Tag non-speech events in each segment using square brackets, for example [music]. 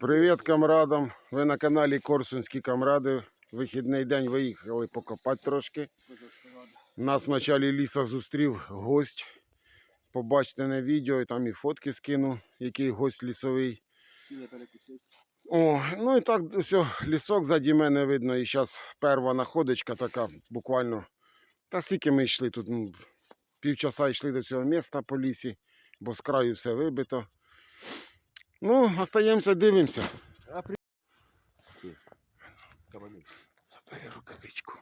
Привіт камрадам! Ви на каналі Корсунські камради. Вихідний день виїхали покопати трошки. Нас в началі ліса зустрів гость. Побачите на відео, і там і фотки скину, який гость лісовий. О, ну і так все, лісок заді мене видно. І зараз перша находочка така, буквально. Та скільки ми йшли тут? ну, Півчаса йшли до цього міста по лісі, бо з краю все вибито. Ну, остаємося, дивимося. Забери рукавичку.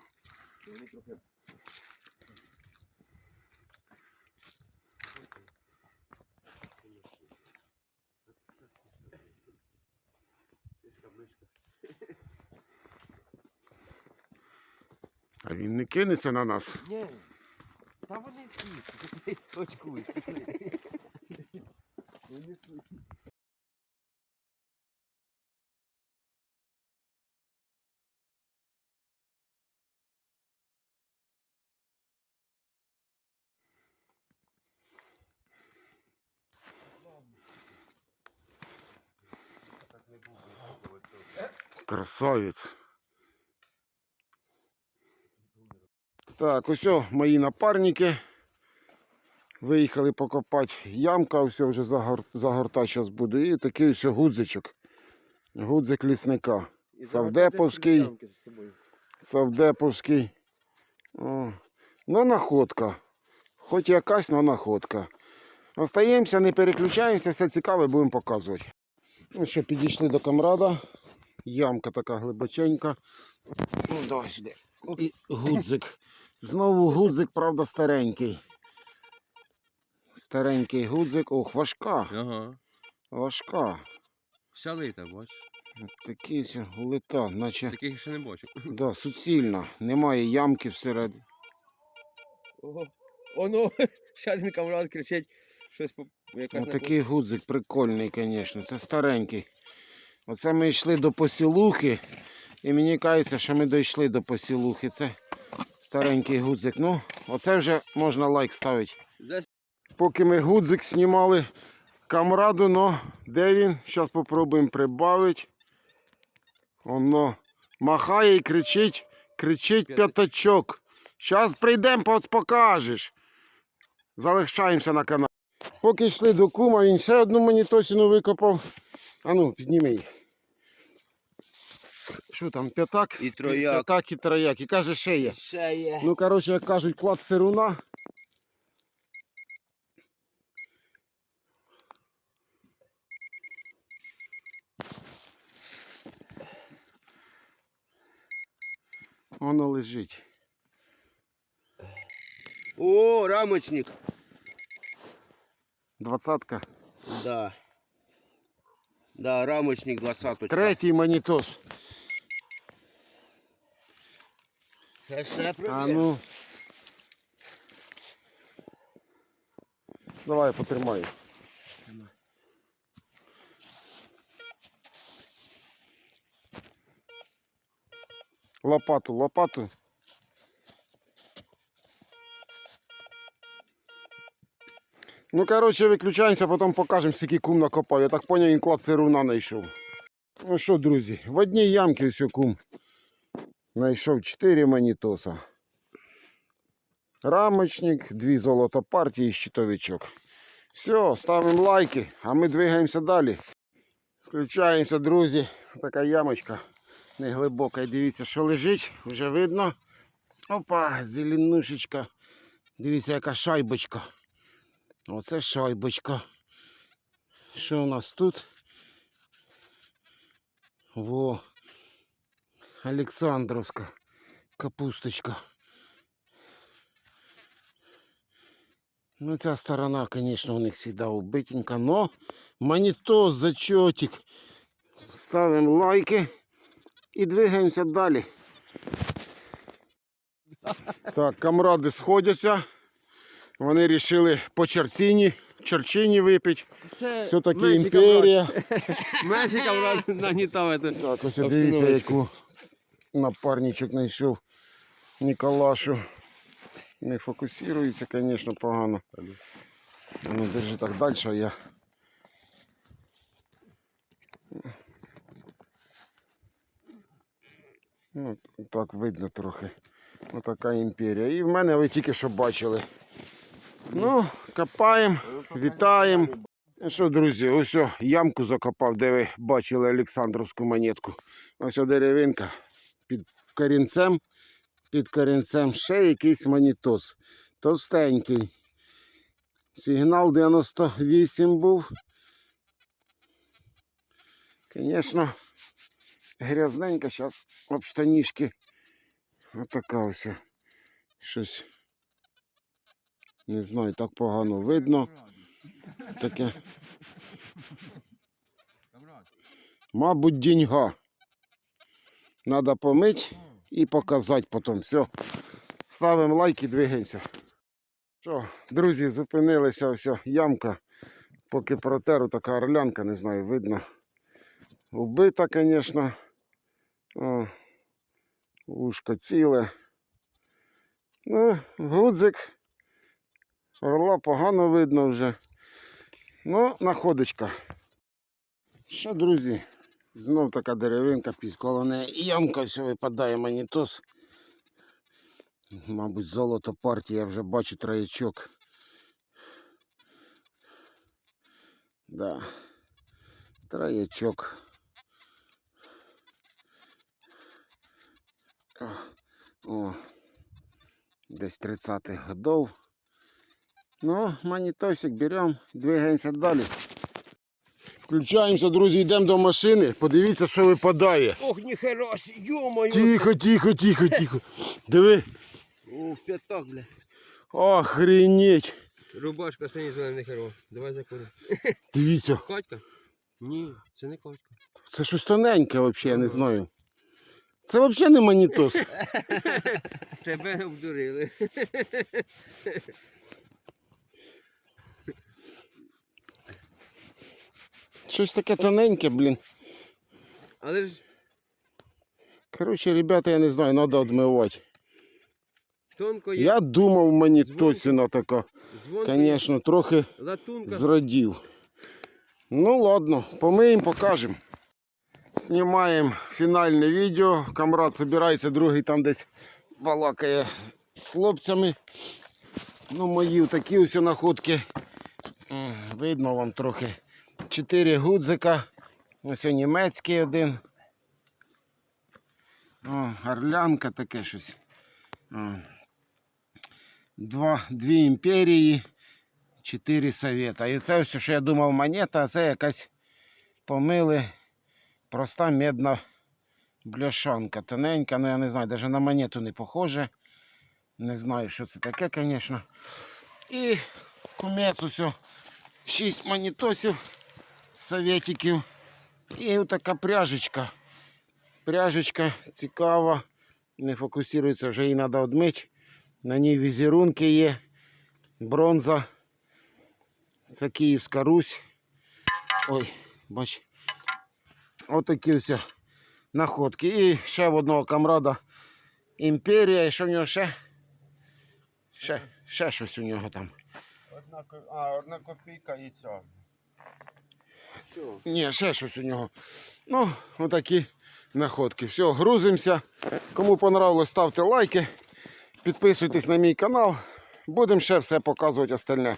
А він не кинеться на нас. Ні. Та вони слізки, очкують. Красавець. Так, ось мої напарники. Виїхали покопати ямка, ось вже загорта зараз буде. І такий ось гудзичок. Гудзик лісника. Савдеповський. Савдеповський. О. Ну, находка. Хоч якась, але находка. Остаємося, не переключаємося, все цікаве будемо показувати. Ну що, підійшли до камрада. Ямка така глибоченька. Ну, давай сюди. І гудзик. Знову гудзик, правда, старенький. Старенький гудзик. Ох, важка. Ага. Важка. Вся лита, бач. Такий лита, наче Таких ще не бачу. да, суцільна. Немає ямки всередині. Ого. Оно, [laughs] ще один камрад кричить, щось якась Ось такий гудзик прикольний, звісно. Це старенький. Оце ми йшли до посілухи. І мені кажеться, що ми дійшли до посілухи. Це старенький гудзик. Ну, оце вже можна лайк ставити. Поки ми гудзик знімали камраду, но де він? Зараз спробуємо прибавити. Воно махає і кричить, кричить П'ятачок. Зараз прийдемо, покажеш. Залишаємося на каналі. Поки йшли до кума, він ще одну монітосину викопав. А ну, підніми її. Що там, п'ятак? І трояк. П'ятак і трояк. І каже, ще є. Ще є. Ну, коротше, як кажуть, клад сируна. Воно лежить. О, рамочник. Двадцатка. Да. Да, рамочник 20 Третій монітос. Ще, ще А ну. Давай потримай. Лопату, лопату. Ну, коротше, виключаємося, потім покажемо, скільки кум накопав. Я так зрозумів, він клад сируна знайшов. Ну що, друзі, в одній ямці ось кум. Знайшов 4 монітоса. Рамочник, дві золотопартії і щитовичок. Все, ставимо лайки, а ми двигаємося далі. Включаємося, друзі. Така ямочка неглибока. І дивіться, що лежить, вже видно. Опа, зеленушечка. Дивіться, яка шайбочка. Оце шайбочка. Що у нас тут? Во. Олександровська капусточка. Ну, ця сторона, звісно, у них завжди убитенька, но монітос, зачетик. Ставимо лайки і двигаємося далі. [laughs] Так, камради сходяться. Вони вирішили по черціні, черчині випити. Все-таки імперія. Мешика брат нагнітав. Так, ось дивіться, яку напарничок знайшов Ніколашу. Не фокусується, звісно, погано. Ну, Держи так далі, а я. Ну, Так видно трохи. Отака імперія. І в мене ви тільки що бачили. Ну, копаємо, вітаємо. Ну що, друзі, ось ямку закопав, де ви бачили Олександровську монетку. Ось деревинка під корінцем. Під корінцем ще якийсь монітос. Товстенький. Сигнал 98 був. Звісно, грязненько зараз об штанішки. Отака ось. Щось. Не знаю, так погано видно. Таке. Мабуть, деньга. Надо помить і показати потім. Все. Ставимо лайк і двигаємося. Що, друзі, зупинилися ось ямка. Поки протеру така орлянка, не знаю, видно. Убита, звісно. Ушко ціле. Ну, гудзик. Орла погано видно вже. Ну, находочка. Що, друзі? Знов така деревинка під неї. Ямка все випадає монітос. Мабуть, золото партії, я вже бачу троячок. Да. Троячок. О, десь 30-х годов. Ну, монітосик беремо, двигаємося далі. Включаємося, друзі, йдемо до машини. Подивіться, що випадає. Ох, ніхера, сі, йо-моє. Тихо, тихо, тихо, тихо. Диви. Ух, п'ятак, бля. Охренеть. Рубашка синій зелений херо. Давай закуримо. Дивіться. Катька? Ні, це не Катька. Це щось тоненьке взагалі, я не знаю. Це взагалі не монітос. [laughs] Тебе обдурили. Щось таке тоненьке, блін. Але ж Коротше, ребята, я не знаю, треба відмивати. тонко є. Я думав, монітосина така. Звонко є. Звісно, трохи Латунка. зрадів. Ну ладно, помиємо, покажемо. Знімаємо фінальне відео. Камрад збирається, другий там десь балакає з хлопцями. Ну, мої такі ось находки. Видно вам трохи. Чотири гудзика. Ось німецький один. О, орлянка таке щось. О. Два, дві імперії. Чотири совета. І це все, що я думав, монета, а це якась помили. Проста медна бляшанка. Тоненька, ну я не знаю, навіть на монету не похоже. Не знаю, що це таке, звісно. І кумець усе. Шість монетосів советиків. І така пряжечка. Пряжечка цікава. Не фокусується, вже її треба відмити. На ній візерунки є. Бронза. Це Київська Русь. Ой, бач. Отакі ось находки. І ще в одного камрада імперія. І що в нього ще? Ще, ще щось у нього там. Одна, ко- а, одна копійка і ця. Ні, ще щось у нього. Ну, отакі находки. Все, грузимося. Кому понравилось, ставте лайки. Підписуйтесь на мій канал. Будемо ще все показувати остальне.